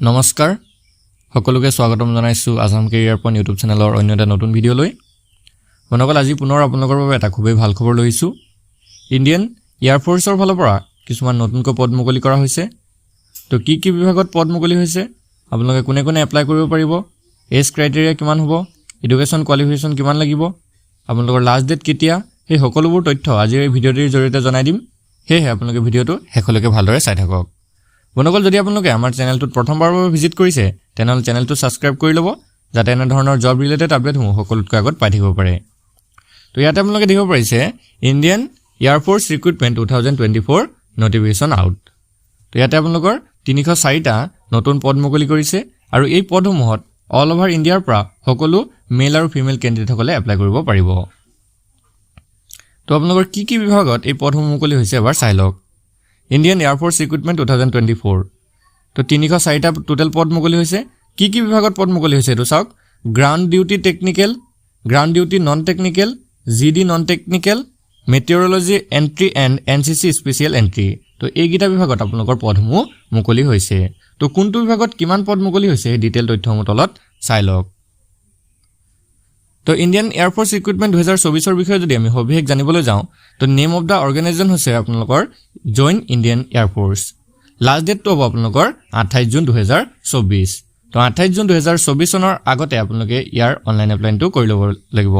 নমস্কাৰ। সকলোকে স্বাগতম জনাইছোঁ আছাম কেৰিয়াৰ পইণ্ট ইউটিউব চেনেলৰ অন্য এটা নতুন ভিডিঅ'লৈ। বন্ধুসকল আজি পুনৰ আপোনালোকৰ বাবে এটা খুবেই ভালো খবৰ লৈ আহিছোঁ ইণ্ডিয়ান এয়াৰফ'ৰ্চৰ ফালৰ পৰা কিছুমান নতুনকৈ পদ মুকলি কৰা হৈছে। তো কি কি বিভাগত পদ মুকলি হৈছে, আপোনালোকে কোনে কোনে এপ্লাই কৰিব পাৰিব এজ ক্ৰাইটেৰিয়া কিমান হ'ব এডুকেশ্যন কোৱালিফিকেশ্যন কিমান লাগিব, আপোনালোকৰ লাষ্ট ডেট কেতিয়া, সেই সকলোবোৰ তথ্য আজিৰ এই ভিডিঅ'টিৰ জৰিয়তে জনাই দিম। সেয়েহে আপোনালোকে ভিডিঅ'টো শেষলৈকে ভালদৰে চাই থাকক। বন্ধুসকল যদি আপোনালোকে আমাৰ চেনেলটোত প্ৰথমবাৰৰ বাবে ভিজিট কৰিছে তেনেহ'লে চেনেলটো ছাবস্ক্ৰাইব কৰি ল'ব যাতে এনেধৰণৰ জব ৰিলেটেড আপডেটসমূহ সকলোতকৈ আগত পাই থাকিব পাৰে। তো ইয়াতে আপোনালোকে দেখিব পাৰিছে Indian air force recruitment two thousand twenty four notification out তো ইয়াতে আপোনালোকৰ তিনিশ চাৰিটা নতুন পদ মুকলি কৰিছে আৰু এই পদসমূহত অল অভাৰ ইণ্ডিয়াৰ পৰা সকলো মেল আৰু ফিমেল কেণ্ডিডেটসকলে এপ্লাই কৰিব পাৰিব। তো আপোনালোকৰ কি কি বিভাগত এই পদসমূহ মুকলি হৈছে এবাৰ চাই লওক। Indian air force recruitment two thousand twenty four তো তিনিশ চাৰিটা টোটেল পদ মুকলি হৈছে। কি কি বিভাগত পদ মুকলি হৈছে এইটো চাওক। Ground duty technical ground duty non technical G D non technical meteorology entry and N C C special entry তো এইকেইটা বিভাগত আপোনালোকৰ পদসমূহ মুকলি হৈছে। তো কোনটো বিভাগত কিমান পদ মুকলি হৈছে সেই ডিটেইল তথ্যসমূহ তলত চাই লওক। তো ইণ্ডিয়ান এয়াৰফ'ৰ্চ ৰিক্ৰুইটমেণ্ট দুহেজাৰ চৌবিছৰ বিষয়ে যদি আমি সবিশেষ জানিবলৈ যাওঁ, তো নেম অফ দ্য অৰ্গেনাইজেশ্যন হৈছে আপোনালোকৰ জইন ইণ্ডিয়ান এয়াৰফ'ৰ্চ লাষ্ট ডেটটো হ'ব আপোনালোকৰ আঠাইছ জুন দুহেজাৰ চৌবিছ। তো আঠাইছ জুন দুহেজাৰ চৌবিছ চনৰ আগতে আপোনালোকে ইয়াৰ অনলাইন এপ্লাইনটো কৰি ল'ব লাগিব।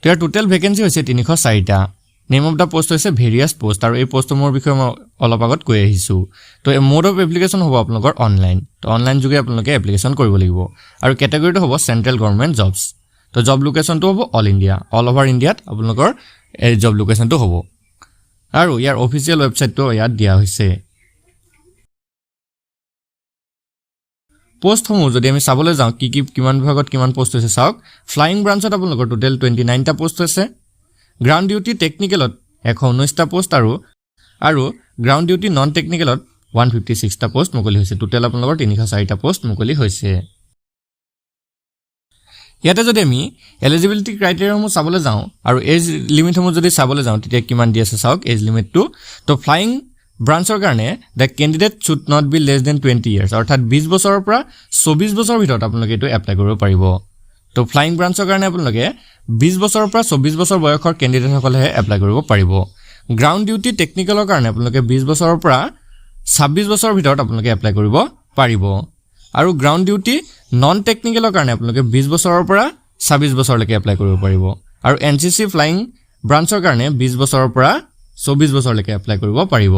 তো ইয়াৰ টোটেল ভেকেঞ্চি হৈছে তিনিশ চাৰিটা। নেম অফ দ্য পষ্ট হৈছে ভেৰিয়াছ পষ্ট আৰু এই পষ্টসমূহৰ বিষয়ে মই অলপ আগত কৈ আহিছোঁ। তো মোড অফ এপ্লিকেশ্যন হ'ব আপোনালোকৰ অনলাইন তো অনলাইন যোগে আপোনালোকে এপ্লিকেশ্যন কৰিব লাগিব। আৰু কেটেগৰীটো হ'ব চেণ্ট্ৰেল গভৰ্ণমেণ্ট জবছ তো জব লোকেশ্যনটো হ'ব অল ইণ্ডিয়া অল অভাৰ ইণ্ডিয়াত আপোনালোকৰ এই জব লোকেশ্যনটো হ'ব। আৰু ইয়াৰ অফিচিয়েল ৱেবছাইটটো ইয়াত দিয়া হৈছে। পষ্টসমূহ যদি আমি চাবলৈ যাওঁ, কি কি, কিমান বিভাগত কিমান পষ্ট হৈছে চাওক। ফ্লাইং ব্ৰাঞ্চত আপোনালোকৰ টোটেল টুৱেণ্টি নাইনটা পষ্ট আছে গ্ৰাউণ্ড ডিউটি টেকনিকেলত এশ ঊনৈছটা পষ্ট আৰু আৰু গ্ৰাউণ্ড ডিউটি নন টেকনিকেলত ওৱান ফিফটি ছিক্সটা পষ্ট মুকলি হৈছে। টোটেল আপোনালোকৰ তিনিশ চাৰিটা পষ্ট মুকলি হৈছে। ইয়াতে যদি আমি এলিজিবিলিটি ক্ৰাইটেৰিয়াসমূহ চাবলৈ যাওঁ আৰু এজ লিমিটসমূহ যদি চাবলৈ যাওঁ তেতিয়া কিমান দি আছে চাওক এজ লিমিটটো তো ফ্লাইং ব্ৰাঞ্চৰ কাৰণে the candidate should not be less than twenty years অৰ্থাৎ বিছ বছৰৰ পৰা চৌবিছ বছৰৰ ভিতৰত আপোনালোকে এইটো এপ্লাই কৰিব পাৰিব। তো ফ্লাইং ব্ৰাঞ্চৰ কাৰণে আপোনালোকে বিছ বছৰৰ পৰা চৌবিছ বছৰ বয়সৰ কেণ্ডিডেটসকলেহে এপ্লাই কৰিব পাৰিব। গ্ৰাউণ্ড ডিউটি টেকনিকেলৰ কাৰণে আপোনালোকে বিছ বছৰৰ পৰা ছাব্বিছ বছৰৰ ভিতৰত আপোনালোকে এপ্লাই কৰিব পাৰিব। আৰু গ্ৰাউণ্ড ডিউটি নন টেকনিকেলৰ কাৰণে আপোনালোকে বিছ বছৰৰ পৰা ছাব্বিছ বছৰলৈকে এপ্লাই কৰিব পাৰিব। আৰু এন চি চি ফ্লাইং ব্ৰাঞ্চৰ কাৰণে বিছ বছৰৰ পৰা চৌবিছ বছৰলৈকে এপ্লাই কৰিব পাৰিব।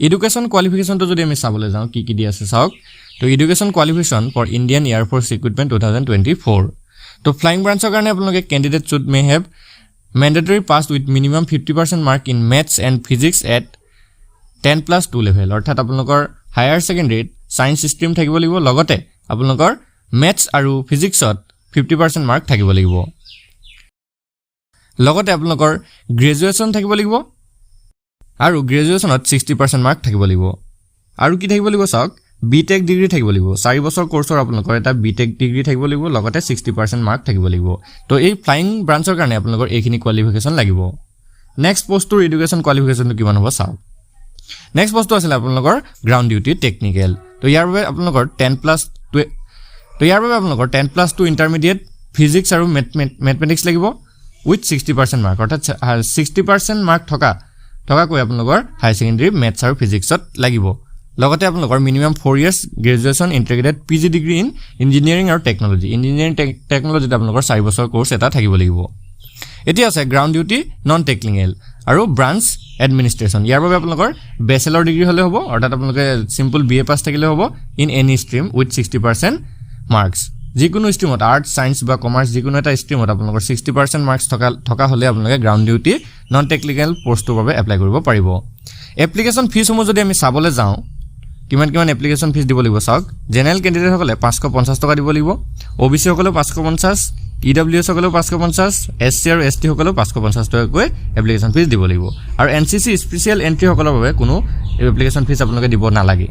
এডুকেশ্যন কোৱালিফিকেশ্যনটো যদি আমি চাবলৈ যাওঁ কি কি দি আছে চাওক। তো education qualification for Indian air force recruitment two thousand twenty four তো ফ্লাইং ব্ৰাঞ্চৰ কাৰণে আপোনালোকে candidate should may have mandatory pass with minimum fifty percent mark in maths and physics at ten plus two level অৰ্থাৎ আপোনালোকৰ higher ছেকেণ্ডেৰীত science stream থাকিব লাগিব লগতে আপোনালোকৰ মেথছ আৰু ফিজিক্সত ফিফটি পাৰ্চেণ্ট মাৰ্ক থাকিব লাগিব। লগতে আপোনালোকৰ গ্ৰেজুৱেশ্যন থাকিব লাগিব আৰু গ্ৰেজুৱেশ্যনত ছিক্সটি পাৰ্চেণ্ট মাৰ্ক থাকিব লাগিব। আৰু কি থাকিব লাগিব চাওক? বি টেক ডিগ্ৰী থাকিব লাগিব। চাৰি বছৰ কৰ্চৰ আপোনালোকৰ এটা বি টেক ডিগ্ৰী থাকিব লাগিব লগতে ছিক্সটি পাৰ্চেণ্ট মাৰ্ক থাকিব লাগিব। তো এই ফ্লাইং ব্ৰাঞ্চৰ কাৰণে আপোনালোকৰ এইখিনি কোৱালিফিকেশ্যন লাগিব। নেক্সট পষ্টটোৰ এডুকেশ্যন কোৱালিফিকেশ্যনটো কিমান হ'ব চাওক। নেক্সট বস্তু আছিলে আপোনালোকৰ গ্ৰাউণ্ড ডিউটি টেকনিকেল তো ইয়াৰ বাবে আপোনালোকৰ টেন প্লাছ টু তো ইয়াৰ বাবে আপোনালোকৰ ten plus two intermediate physics আৰু মেথমেটিক্স লাগিব উইথ ছিক্সটি পাৰ্চেণ্ট মাৰ্ক অৰ্থাৎ ছিক্সটি পাৰ্চেণ্ট মাৰ্ক থকা থকাকৈ আপোনালোকৰ হায়াৰ ছেকেণ্ডেৰী মেথছ আৰু ফিজিক্সত লাগিব। লগতে আপোনালোকৰ minimum four years graduation integrated P G degree in engineering আৰু টেকন'লজি ইঞ্জিনিয়াৰিং টেকন'লজিত আপোনালোকৰ চাৰি বছৰ কৰ্চ এটা থাকিব লাগিব। এতিয়া আছে গ্ৰাউণ্ড ডিউটি নন টেকনিকেল আৰু ব্ৰাঞ্চ এডমিনিষ্ট্ৰেশ্যন ইয়াৰ বাবে আপোনালোকৰ বেচেলৰ ডিগ্ৰী হ'লে হ'ব অৰ্থাৎ আপোনালোকে চিম্পল বি এ পাছ থাকিলে হ'ব in any stream with sixty percent marks যিকোনো ষ্ট্ৰীমত আৰ্টছ ছায়েন্স বা কমাৰ্চ যিকোনো এটা ষ্ট্ৰীমত আপোনালোকৰ ছিক্সটি পাৰ্চেণ্ট মাৰ্কছ থকা থকা হ'লে আপোনালোকে গ্ৰাউণ্ড ডিউটি নন টেকনিকেল পষ্টটোৰ বাবে এপ্লাই কৰিব পাৰিব। এপ্লিকেশ্যন ফিজসমূহ যদি আমি চাবলৈ যাওঁ কিমান কিমান এপ্লিকেশ্যন ফিজ দিব লাগিব চাওক। জেনেৰেল কেণ্ডিডেটসকলে পাঁচশো পঞ্চাছ টকা দিব লাগিব। অ' বি চিসকলেও পাঁচশো পঞ্চাছ ই ডাব্লিউ এছসকলেও পাঁচশো পঞ্চাছ এছ চি আৰু এছ টিসকলেও পাঁচশো পঞ্চাছ টকাকৈ এপ্লিকেশ্যন ফিজ দিব লাগিব। আৰু এন চি চি স্পেচিয়েল এণ্ট্ৰিসকলৰ বাবে কোনো এপ্লিকেশ্যন ফিজ আপোনালোকে দিব নালাগে।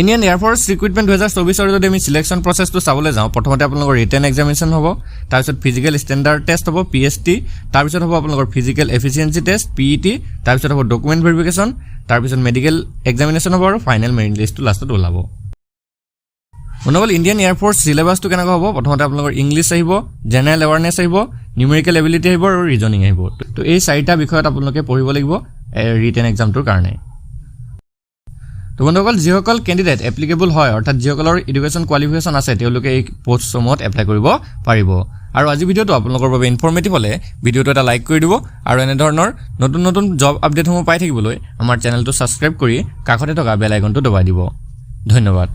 ইণ্ডিয়ান এয়াৰফ'ৰ্চ ৰিক্ৰুইটমেণ্ট দুহেজাৰ চৌবিছৰ যদি আমি চিলেকশ্যন প্ৰচেছটো চাবলৈ যাওঁ। প্ৰথমতে আপোনালোকৰ ৰিটেন এক্সামিনেশ্যন হ'ব, তাৰপিছত ফিজিকেল ষ্টেণ্ডাৰ্ড টেষ্ট হ'ব পি এছ টি তাৰপিছত হ'ব আপোনালোকৰ physical efficiency test P E T তাৰপিছত হ'ব ডকুমেণ্ট ভেৰিফিকেশ্যন তাৰপিছত মেডিকেল এক্সামিনেশ্যন হ'ব আৰু ফাইনেল মেৰিট লিষ্টটো লাষ্টত ওলাব। বন্ধুসকল ইণ্ডিয়ান এয়াৰফ'ৰ্চ চিলেবাছটো কেনেকুৱা হ'ব? প্ৰথমতে আপোনালোকৰ ইংলিছ আহিব জেনেৰেল এৱাৰনেছ আহিব নিউমেৰিকেল এবিলিটি আহিব আৰু ৰিজনিং আহিব। তো এই চাৰিটা বিষয়ত আপোনালোকে পঢ়িব লাগিব ৰিটেন এক্সামটোৰ কাৰণে। তো বন্ধুসকল যিসকল কেণ্ডিডেট এপ্লিকেবল হয় অৰ্থাৎ যিসকলৰ এডুকেশ্যন কোৱালিফিকেশ্যন আছে তেওঁলোকে এই পষ্টসমূহত এপ্লাই কৰিব পাৰিব। আৰু আজি ভিডিঅ'টো আপোনালোকৰ বাবে ইনফৰ্মেটিভ হ'লে ভিডিঅ'টো এটা লাইক কৰি দিব আৰু এনেধৰণৰ নতুন নতুন জব আপডেটসমূহ পাই থাকিবলৈ আমাৰ চেনেলটো ছাবস্ক্ৰাইব কৰি কাষতে থকা বেল আইকনটো দবাই দিব। ধন্যবাদ।